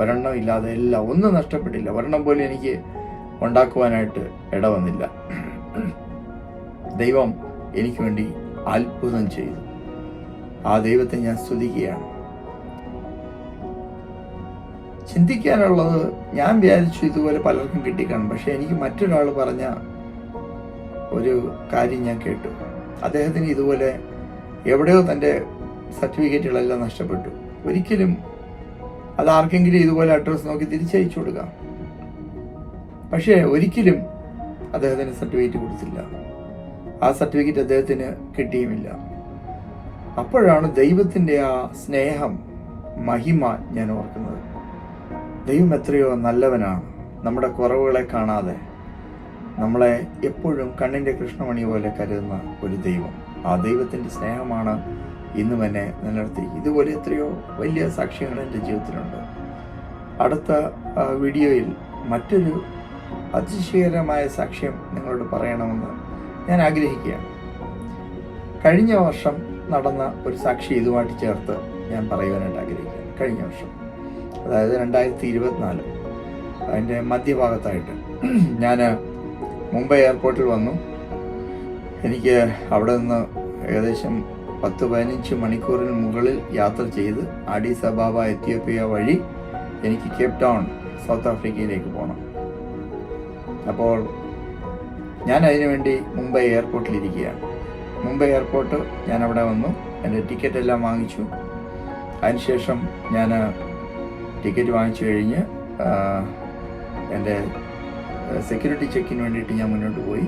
ഒരെണ്ണം ഇല്ലാതെ എല്ലാം ഒന്നും നഷ്ടപ്പെട്ടില്ല. ഒരെണ്ണം പോലും എനിക്ക് ഉണ്ടാക്കുവാനായിട്ട് ഇടവന്നില്ല. ദൈവം എനിക്ക് വേണ്ടി അത്ഭുതം ചെയ്തു. ആ ദൈവത്തെ ഞാൻ സ്തുതിക്കുകയാണ്. ചിന്തിക്കാനുള്ളത് ഞാൻ വിചാരിച്ചു ഇതുപോലെ പലർക്കും കിട്ടിക്കാണും. പക്ഷെ എനിക്ക് മറ്റൊരാൾ പറഞ്ഞ ഒരു കാര്യം ഞാൻ കേട്ടു. അദ്ദേഹത്തിന് ഇതുപോലെ എവിടെയോ തന്റെ സർട്ടിഫിക്കറ്റുകളെല്ലാം നഷ്ടപ്പെട്ടു. ഒരിക്കലും അത് ആർക്കെങ്കിലും ഇതുപോലെ അഡ്രസ്സ് നോക്കി തിരിച്ചയച്ചു കൊടുക്കാം. പക്ഷേ ഒരിക്കലും അദ്ദേഹത്തിന് സർട്ടിഫിക്കറ്റ് കൊടുത്തില്ല. ആ സർട്ടിഫിക്കറ്റ് അദ്ദേഹത്തിന് കിട്ടിയുമില്ല. അപ്പോഴാണ് ദൈവത്തിന്റെ ആ സ്നേഹം മഹിമ ഞാൻ ഓർക്കുന്നത്. ദൈവം എത്രയോ നല്ലവനാണ്. നമ്മുടെ കുറവുകളെ കാണാതെ നമ്മളെ എപ്പോഴും കണ്ണിന്റെ കൃഷ്ണമണി പോലെ കരുതുന്ന ഒരു ദൈവം. ആ ദൈവത്തിന്റെ സ്നേഹമാണ് ഇന്നും എന്നെ നിലനിർത്തി. ഇതുപോലെ എത്രയോ വലിയ സാക്ഷ്യങ്ങൾ എന്റെ ജീവിതത്തിലുണ്ട്. അടുത്ത വീഡിയോയിൽ മറ്റൊരു അതിശയകരമായ സാക്ഷ്യം നിങ്ങളോട് പറയണമെന്ന് ഞാൻ ആഗ്രഹിക്കുകയാണ്. കഴിഞ്ഞ വർഷം നടന്ന ഒരു സാക്ഷി ഇതുമായിട്ട് ചേർത്ത് ഞാൻ പറയുവാനായിട്ട് ആഗ്രഹിക്കുകയാണ്. കഴിഞ്ഞ വർഷം. അതായത് രണ്ടായിരത്തി ഇരുപത്തിനാല് അതിന്റെ മധ്യഭാഗത്തായിട്ട്. ഞാൻ മുംബൈ എയർപോർട്ടിൽ വന്നു. എനിക്ക് അവിടെ നിന്ന് ഏകദേശം പത്ത് പതിനഞ്ച് മണിക്കൂറിന് മുകളിൽ യാത്ര ചെയ്ത് ആഡീസ് അബാബ എത്യോപ്യ വഴി എനിക്ക് കേപ് ടൗൺ സൗത്ത് ആഫ്രിക്കയിലേക്ക് പോകണം അപ്പോൾ ഞാൻ അതിനുവേണ്ടി മുംബൈ എയർപോർട്ടിലിരിക്കുകയാണ് മുംബൈ എയർപോർട്ട് ഞാൻ അവിടെ വന്നു. എന്റെ ടിക്കറ്റ് എല്ലാം വാങ്ങിച്ചു. അതിനുശേഷം ഞാൻ ടിക്കറ്റ് വാങ്ങിച്ചു കഴിഞ്ഞ് എന്റെ സെക്യൂരിറ്റി ചെക്കിന് വേണ്ടിയിട്ട് ഞാൻ മുന്നോട്ട് പോയി.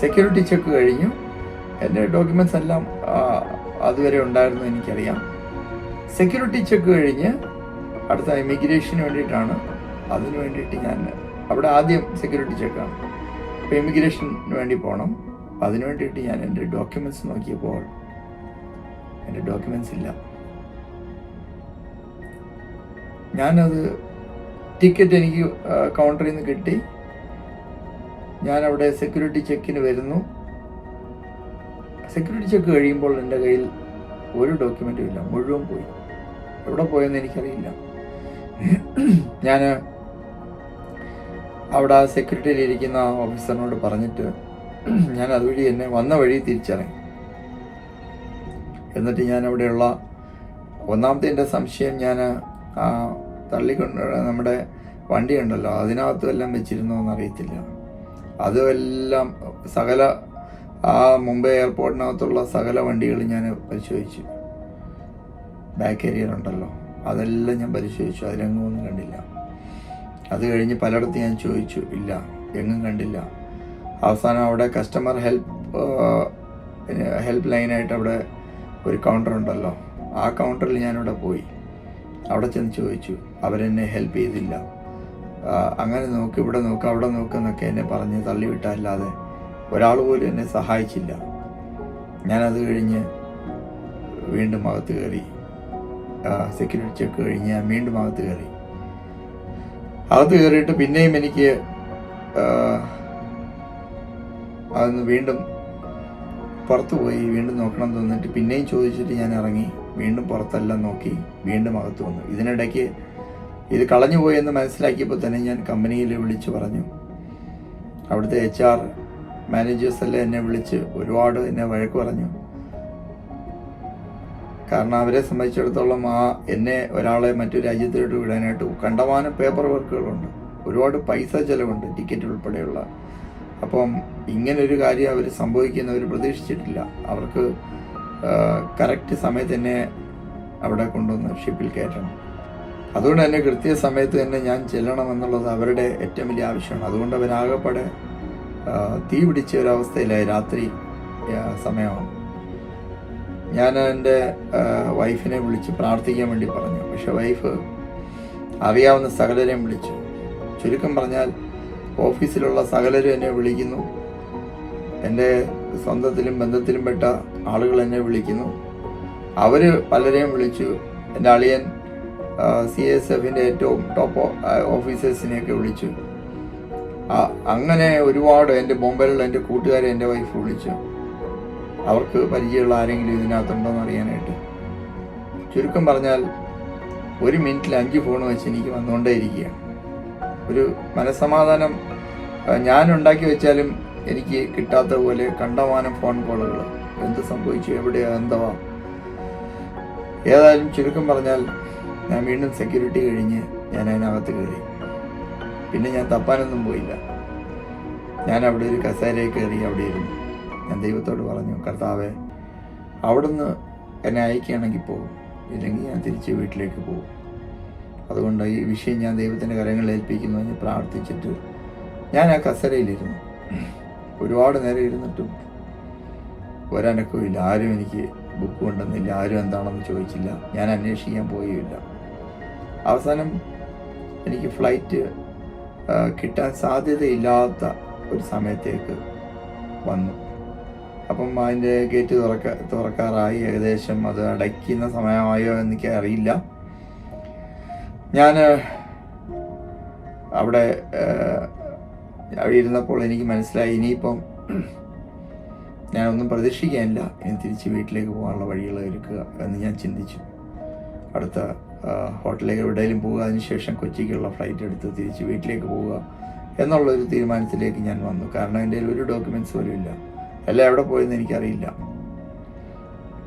സെക്യൂരിറ്റി ചെക്ക് കഴിഞ്ഞു. എന്റെ ഡോക്യുമെന്റ്സ് എല്ലാം അതുവരെ ഉണ്ടായിരുന്നു എനിക്കറിയാം. സെക്യൂരിറ്റി ചെക്ക് കഴിഞ്ഞ് അടുത്ത ഇമിഗ്രേഷന് വേണ്ടിയിട്ടാണ് അതിന് വേണ്ടിയിട്ട് ഞാൻ അവിടെ ആദ്യം സെക്യൂരിറ്റി ചെക്കാണ് അപ്പോൾ ഇമിഗ്രേഷന് വേണ്ടി പോകണം അതിന് വേണ്ടിയിട്ട് ഞാൻ എന്റെ ഡോക്യുമെന്റ്സ് നോക്കിയപ്പോൾ എന്റെ ഡോക്യുമെന്റ്സ് ഇല്ല. ഞാനത് ടിക്കറ്റ് എനിക്ക് കൗണ്ടറിൽ നിന്ന് കിട്ടി. ഞാൻ അവിടെ സെക്യൂരിറ്റി ചെക്കിന് വരുന്നു. സെക്യൂരിറ്റി ചെക്ക് കഴിയുമ്പോൾ എന്റെ കയ്യിൽ ഒരു ഡോക്യുമെന്റും ഇല്ല. മുഴുവൻ പോയി. എവിടെ പോയെന്ന് എനിക്കറിയില്ല. ഞാൻ അവിടെ സെക്യൂരിറ്റിയിൽ ഇരിക്കുന്ന ഓഫീസറിനോട് പറഞ്ഞിട്ട് ഞാൻ അതുവഴി എന്നെ വന്ന വഴി തിരിച്ചറിയും എന്നിട്ട് ഞാൻ അവിടെയുള്ള ഒന്നാമത്തെ എന്റെ സംശയം ഞാൻ തള്ളിക്കൊണ്ട് നമ്മുടെ വണ്ടി ഉണ്ടല്ലോ അതിനകത്തും എല്ലാം വെച്ചിരുന്നോ എന്നറിയത്തില്ല. അതുമെല്ലാം സകല ആ മുംബൈ എയർപോർട്ടിനകത്തുള്ള സകല വണ്ടികൾ ഞാൻ പരിശോധിച്ചു. ബാക്ക് ഏരിയയിലുണ്ടല്ലോ അതെല്ലാം ഞാൻ പരിശോധിച്ചു. അതിലെങ്ങും ഒന്നും കണ്ടില്ല. അത് കഴിഞ്ഞ് പലയിടത്തും ഞാൻ ചോദിച്ചു ഇല്ല എങ്ങും കണ്ടില്ല. അവസാനം അവിടെ കസ്റ്റമർ ഹെൽപ്പ് ഹെൽപ്പ് ലൈനായിട്ട് അവിടെ ഒരു കൗണ്ടർ ഉണ്ടല്ലോ. ആ കൗണ്ടറിൽ ഞാനിവിടെ പോയി. അവിടെ ചെന്ന് ചോദിച്ചു. അവരെന്നെ ഹെൽപ്പ് ചെയ്തില്ല. അങ്ങനെ നോക്ക് ഇവിടെ നോക്ക് അവിടെ നോക്ക് എന്നൊക്കെ എന്നെ പറഞ്ഞ് തള്ളിവിട്ടല്ലാതെ ഒരാൾ പോലും എന്നെ സഹായിച്ചില്ല. ഞാനത് കഴിഞ്ഞ് വീണ്ടും അകത്ത് കയറി. സെക്യൂരിറ്റി ചെക്ക് കഴിഞ്ഞ് ഞാൻ വീണ്ടും അകത്ത് കയറി. അകത്ത് കയറിയിട്ട് പിന്നെയും എനിക്ക് അതൊന്ന് വീണ്ടും പുറത്ത് പോയി വീണ്ടും നോക്കണം തോന്നിട്ട് പിന്നെയും ചോദിച്ചിട്ട് ഞാൻ ഇറങ്ങി. വീണ്ടും പുറത്തെല്ലാം നോക്കി വീണ്ടും അകത്ത് വന്നു. ഇതിനിടയ്ക്ക് ഇത് കളഞ്ഞു പോയി എന്ന് മനസ്സിലാക്കിയപ്പോൾ തന്നെ ഞാൻ കമ്പനിയിൽ വിളിച്ചു പറഞ്ഞു. അവിടുത്തെ എച്ച് ആർ മാനേജേഴ്സ് എല്ലാം എന്നെ വിളിച്ച് ഒരുപാട് എന്നെ വഴക്ക് പറഞ്ഞു. കാരണം അവരെ സംബന്ധിച്ചിടത്തോളം ആ എന്നെ ഒരാളെ മറ്റു രാജ്യത്തിലോട്ട് വിടാനായിട്ട് കണ്ടമാനം പേപ്പർ വർക്കുകളുണ്ട് ഒരുപാട് പൈസ ചിലവുണ്ട് ടിക്കറ്റ് ഉൾപ്പെടെയുള്ള. അപ്പം ഇങ്ങനൊരു കാര്യം അവർ സംഭവിക്കുന്നവർ പ്രതീക്ഷിച്ചിട്ടില്ല. അവർക്ക് കറക്റ്റ് സമയത്ത് തന്നെ അവിടെ കൊണ്ടുവന്ന് ഷിപ്പിൽ കയറ്റണം. അതുകൊണ്ട് തന്നെ കൃത്യസമയത്ത് തന്നെ ഞാൻ ചെല്ലണം എന്നുള്ളത് അവരുടെ ഏറ്റവും വലിയ ആവശ്യമാണ്. അതുകൊണ്ട് അവരാകെപ്പാടെ തീ പിടിച്ച ഒരവസ്ഥയിലായി രാത്രി സമയമാണ്. ഞാൻ എന്റെ വൈഫിനെ വിളിച്ച് പ്രാർത്ഥിക്കാൻ വേണ്ടി പറഞ്ഞു. പക്ഷെ വൈഫ് അറിയാവുന്ന സകലരെയും വിളിച്ചു. ചുരുക്കം പറഞ്ഞാൽ ഓഫീസിലുള്ള സകലരും എന്നെ വിളിക്കുന്നു. എന്റെ സ്വന്തത്തിലും ബന്ധത്തിലും പെട്ട ആളുകൾ എന്നെ വിളിക്കുന്നു. അവർ പലരെയും വിളിച്ചു. എന്റെ അളിയൻ സി എസ് എഫിന്റെ ഏറ്റവും ടോപ്പ് ഓഫീസേഴ്സിനെയൊക്കെ വിളിച്ചു. അങ്ങനെ ഒരുപാട് എന്റെ ബോംബെയിലുള്ള എന്റെ കൂട്ടുകാരെ എന്റെ വൈഫ് വിളിച്ചു അവർക്ക് പരിചയമുള്ള ആരെങ്കിലും ഇതിനകത്തുണ്ടോ എന്ന് അറിയാനായിട്ട്. ചുരുക്കം പറഞ്ഞാൽ ഒരു മിനിറ്റിൽ അഞ്ച് ഫോൺ വെച്ച് എനിക്ക് വന്നുകൊണ്ടേയിരിക്കുകയാണ്. ഒരു മനസമാധാനം ആ, ഞാൻ ഉണ്ടാക്കി വെച്ചാലും എനിക്ക് കിട്ടാത്ത പോലെ കണ്ടമാനം ഫോൺ കോളുകൾ എന്ത് സംഭവിച്ചു എവിടെയാ എന്തവാ. ഏതായാലും ചുരുക്കം പറഞ്ഞാൽ ഞാൻ വീണ്ടും സെക്യൂരിറ്റി കഴിഞ്ഞ് ഞാൻ അതിനകത്ത് കയറി. പിന്നെ ഞാൻ തപ്പാനൊന്നും പോയില്ല. ഞാൻ അവിടെ ഒരു കസേരയിൽ കയറി അവിടെ ഇരുന്നു. ഞാൻ ദൈവത്തോട് പറഞ്ഞു കർത്താവെ അവിടുന്ന് എന്നെ അയക്കുകയാണെങ്കിൽ പോകും ഇല്ലെങ്കിൽ ഞാൻ തിരിച്ച് വീട്ടിലേക്ക് പോകും. അതുകൊണ്ട് ഈ വിഷയം ഞാൻ ദൈവത്തിന്റെ കരങ്ങളിൽ ഏൽപ്പിക്കുന്നു എന്ന് പ്രാർത്ഥിച്ചിട്ട് ഞാൻ ആ കസരയിലിരുന്നു ഒരുപാട് നേരം ഇരുന്നിട്ടും ഒരനക്കവും ഇല്ല. ആരും എനിക്ക് ബുക്ക് കൊണ്ടുവന്നില്ല. ആരും എന്താണെന്ന് ചോദിച്ചില്ല. ഞാൻ അന്വേഷിക്കാൻ പോയില്ല. അവസാനം എനിക്ക് ഫ്ലൈറ്റ് കിട്ടാൻ സാധ്യതയില്ലാത്ത ഒരു സമയത്തേക്ക് വന്നു. അപ്പം അതിന്റെ ഗേറ്റ് തുറക്ക തുറക്കാറായി. ഏകദേശം അത് അടയ്ക്കുന്ന സമയമായോ എനിക്ക് അറിയില്ല. ഞാൻ അവിടെ അവിടെ ഇരുന്നപ്പോൾ എനിക്ക് മനസ്സിലായി. ഇനിയിപ്പം ഞാനൊന്നും പ്രതീക്ഷിക്കാനില്ല. ഇനി തിരിച്ച് വീട്ടിലേക്ക് പോകാനുള്ള വഴികൾ ഒരുക്കുക എന്ന് ഞാൻ ചിന്തിച്ചു. അടുത്ത ഹോട്ടലിലേക്ക് എവിടെയെങ്കിലും പോകുക അതിനുശേഷം കൊച്ചിക്കുള്ള ഫ്ലൈറ്റ് എടുത്ത് തിരിച്ച് വീട്ടിലേക്ക് പോവുക എന്നുള്ളൊരു തീരുമാനത്തിലേക്ക് ഞാൻ വന്നു. കാരണം എന്റെ ഒരു ഡോക്യുമെന്റ്സ് പോലും ഇല്ല. എല്ലാം എവിടെ പോയെന്ന് എനിക്കറിയില്ല.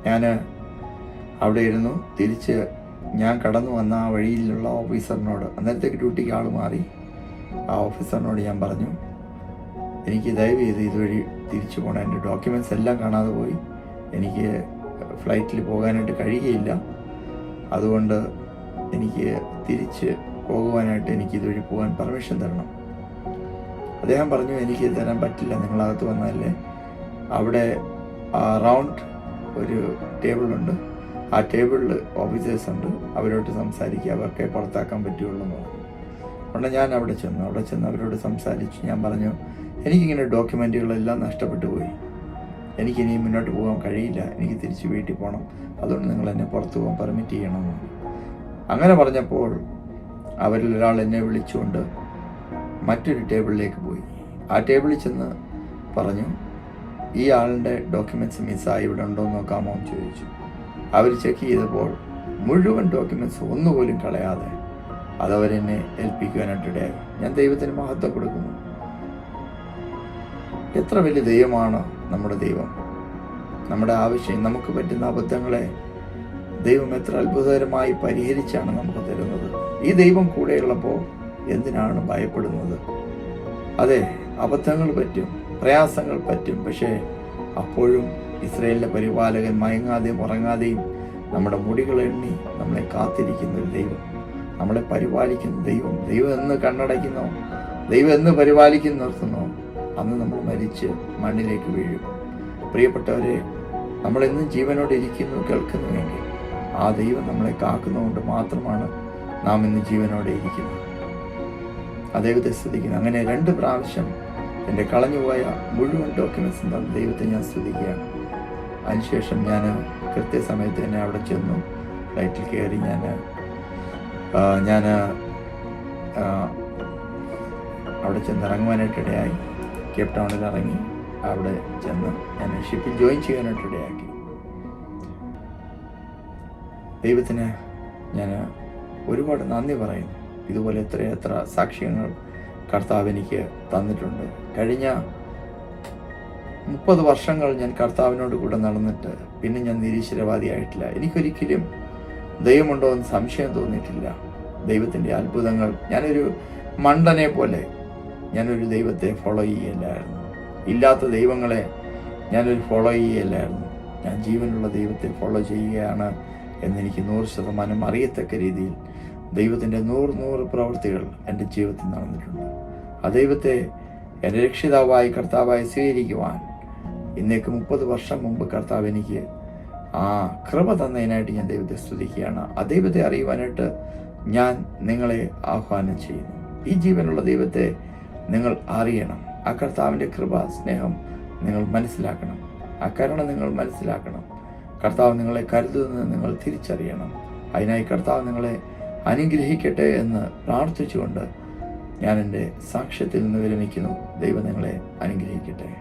ഞാൻ അവിടെ ഇരുന്നു. തിരിച്ച് ഞാൻ കടന്നു വന്ന ആ വഴിയിലുള്ള ഓഫീസറിനോട് അന്നേരത്തേക്ക് ഡ്യൂട്ടിക്ക് ആൾ മാറി. ആ ഓഫീസറിനോട് ഞാൻ പറഞ്ഞു എനിക്ക് ദയവ് ചെയ്ത് ഇതുവഴി തിരിച്ചു പോകണം എന്റെ ഡോക്യുമെന്റ്സ് എല്ലാം കാണാതെ പോയി. എനിക്ക് ഫ്ലൈറ്റിൽ പോകാനായിട്ട് കഴിയുകയില്ല. അതുകൊണ്ട് എനിക്ക് തിരിച്ച് പോകുവാനായിട്ട് എനിക്ക് ഇതുവഴി പോകാൻ പെർമിഷൻ തരണം. അദ്ദേഹം പറഞ്ഞു എനിക്ക് തരാൻ പറ്റില്ല നിങ്ങളകത്ത് വന്നാലേ അവിടെ റൗണ്ട് ഒരു ടേബിളുണ്ട് ആ ടേബിളിൽ ഓഫീസേഴ്സ് ഉണ്ട്. അവരോട് സംസാരിക്കുക അവർക്കേ പുറത്താക്കാൻ പറ്റുള്ളൂ എന്ന് പറഞ്ഞു. അതുകൊണ്ട് ഞാൻ അവിടെ ചെന്നു. അവിടെ ചെന്ന് അവരോട് സംസാരിച്ചു. ഞാൻ പറഞ്ഞു എനിക്കിങ്ങനെ ഡോക്യുമെന്റുകളെല്ലാം നഷ്ടപ്പെട്ടു പോയി. എനിക്കിനി മുന്നോട്ട് പോകാൻ കഴിയില്ല. എനിക്ക് തിരിച്ച് വീട്ടിൽ പോകണം അതുകൊണ്ട് നിങ്ങൾ എന്നെ പുറത്ത് പോകാൻ പെർമിറ്റ് ചെയ്യണമെന്ന് അങ്ങനെ പറഞ്ഞപ്പോൾ അവരിൽ ഒരാൾ എന്നെ വിളിച്ചുകൊണ്ട് മറ്റൊരു ടേബിളിലേക്ക് പോയി. ആ ടേബിളിൽ ചെന്ന് പറഞ്ഞു ഈ ആളിന്റെ ഡോക്യുമെന്റ്സ് മിസ്സായി ഇവിടെ ഉണ്ടോ എന്ന് നോക്കാമോ എന്ന് ചോദിച്ചു. അവർ ചെക്ക് ചെയ്തപ്പോൾ മുഴുവൻ ഡോക്യുമെന്റ്സ് ഒന്നുപോലും കളയാതെ അതവരെന്നെ ഏൽപ്പിക്കുവാനായിട്ടിടയായി ഞാൻ ദൈവത്തിന് മഹത്വം കൊടുക്കുന്നു. എത്ര വലിയ ദൈവമാണ് നമ്മുടെ ദൈവം. നമ്മുടെ ആവശ്യം നമുക്ക് പറ്റുന്ന അബദ്ധങ്ങളെ ദൈവം എത്ര അത്ഭുതകരമായി പരിഹരിച്ചാണ് നമുക്ക് തരുന്നത്. ഈ ദൈവം കൂടെയുള്ളപ്പോൾ എന്തിനാണ് ഭയപ്പെടുന്നത്? അതെ അബദ്ധങ്ങൾ പറ്റും പ്രയാസങ്ങൾ പറ്റും പക്ഷേ അപ്പോഴും ഇസ്രയേലിന്റെ പരിപാലകൻ മയങ്ങാതെയും ഉറങ്ങാതെയും നമ്മുടെ മുടികൾ എണ്ണി നമ്മളെ കാത്തിരിക്കുന്ന ഒരു ദൈവം. നമ്മളെ പരിപാലിക്കുന്ന ദൈവം. ദൈവം എന്ന് കണ്ണടയ്ക്കുന്നോ ദൈവം എന്ന് പരിപാലിക്കുന്ന നിർത്തുന്നോ. അന്ന് നമ്മൾ മരിച്ച് മണ്ണിലേക്ക് വീഴും. പ്രിയപ്പെട്ടവരെ നമ്മൾ എന്നും ജീവനോടെ ഇരിക്കുന്നു കേൾക്കുന്നുവെങ്കിൽ ആ ദൈവം നമ്മളെ കാക്കുന്നതുകൊണ്ട് മാത്രമാണ് നാം ഇന്ന് ജീവനോടെ ഇരിക്കുന്നത്. ദൈവത്തെ സ്തുതിക്കുന്നു. അങ്ങനെ രണ്ട് പ്രാവശ്യം എന്റെ കളഞ്ഞുപോയ മുഴുവൻ ഡോക്യുമെന്റ്സും തന്ന ദൈവത്തെ ഞാൻ സ്തുതിക്കുകയാണ്. അതിനുശേഷം ഞാൻ കൃത്യസമയത്ത് തന്നെ അവിടെ ചെന്നു. ഫ്ലൈറ്റിൽ കയറി ഞാൻ ഞാൻ അവിടെ ചെന്ന് ഇറങ്ങുവാനായിട്ടിടയായി. കേപ്പ് ടൗണിൽ ഇറങ്ങി അവിടെ ചെന്ന് ഞാൻ ഷിപ്പിൽ ജോയിൻ ചെയ്യാനായിട്ട് ഇടയാക്കി ദൈവത്തിന് ഞാൻ ഒരുപാട് നന്ദി പറയുന്നു. ഇതുപോലെ എത്രയെത്ര എത്ര സാക്ഷ്യങ്ങൾ കർത്താവ് എനിക്ക് തന്നിട്ടുണ്ട്. കഴിഞ്ഞ മുപ്പത് വർഷങ്ങൾ ഞാൻ കർത്താവിനോട് കൂടെ നടന്നിട്ട് പിന്നെ ഞാൻ നിരീശ്വരവാദിയായിട്ടില്ല. എനിക്കൊരിക്കലും ദൈവമുണ്ടോ എന്ന് സംശയം തോന്നിയിട്ടില്ല. ദൈവത്തിന്റെ അത്ഭുതങ്ങൾ. ഞാനൊരു മണ്ടനെ പോലെ ഞാനൊരു ദൈവത്തെ ഫോളോ ചെയ്യല്ലായിരുന്നു ഇല്ലാത്ത ദൈവങ്ങളെ ഞാനൊരു ഫോളോ ചെയ്യല്ലായിരുന്നു ഞാൻ ജീവനുള്ള ദൈവത്തെ ഫോളോ ചെയ്യുകയാണ് എന്നെനിക്ക് നൂറ് ശതമാനം അറിയത്തക്ക രീതിയിൽ ദൈവത്തിന്റെ നൂറ് നൂറ് പ്രവൃത്തികൾ എന്റെ ജീവിതത്തിൽ നടന്നിട്ടുണ്ട്. ആ ദൈവത്തെ എന്റെ രക്ഷിതാവായി കർത്താവായി സ്വീകരിക്കുവാൻ ഇന്നേക്ക് മുപ്പത് വർഷം മുമ്പ് കർത്താവ് എനിക്ക് ആ കൃപ തന്നതിനായിട്ട് ഞാൻ ദൈവത്തെ സ്തുതിക്കുകയാണ്. ആ ദൈവത്തെ അറിയുവാനായിട്ട് ഞാൻ നിങ്ങളെ ആഹ്വാനം ചെയ്യുന്നു. ഈ ജീവനുള്ള ദൈവത്തെ നിങ്ങൾ അറിയണം. ആ കർത്താവിന്റെ കൃപ സ്നേഹം നിങ്ങൾ മനസ്സിലാക്കണം. ആ കരുണ നിങ്ങൾ മനസ്സിലാക്കണം. കർത്താവ് നിങ്ങളെ കരുതുന്നത് നിങ്ങൾ തിരിച്ചറിയണം. അതിനായി കർത്താവ് നിങ്ങളെ അനുഗ്രഹിക്കട്ടെ എന്ന് പ്രാർത്ഥിച്ചുകൊണ്ട് ഞാൻ എന്റെ സാക്ഷ്യത്തിൽ നിന്ന് വിരമിക്കുന്നു. ദൈവം നിങ്ങളെ അനുഗ്രഹിക്കട്ടെ.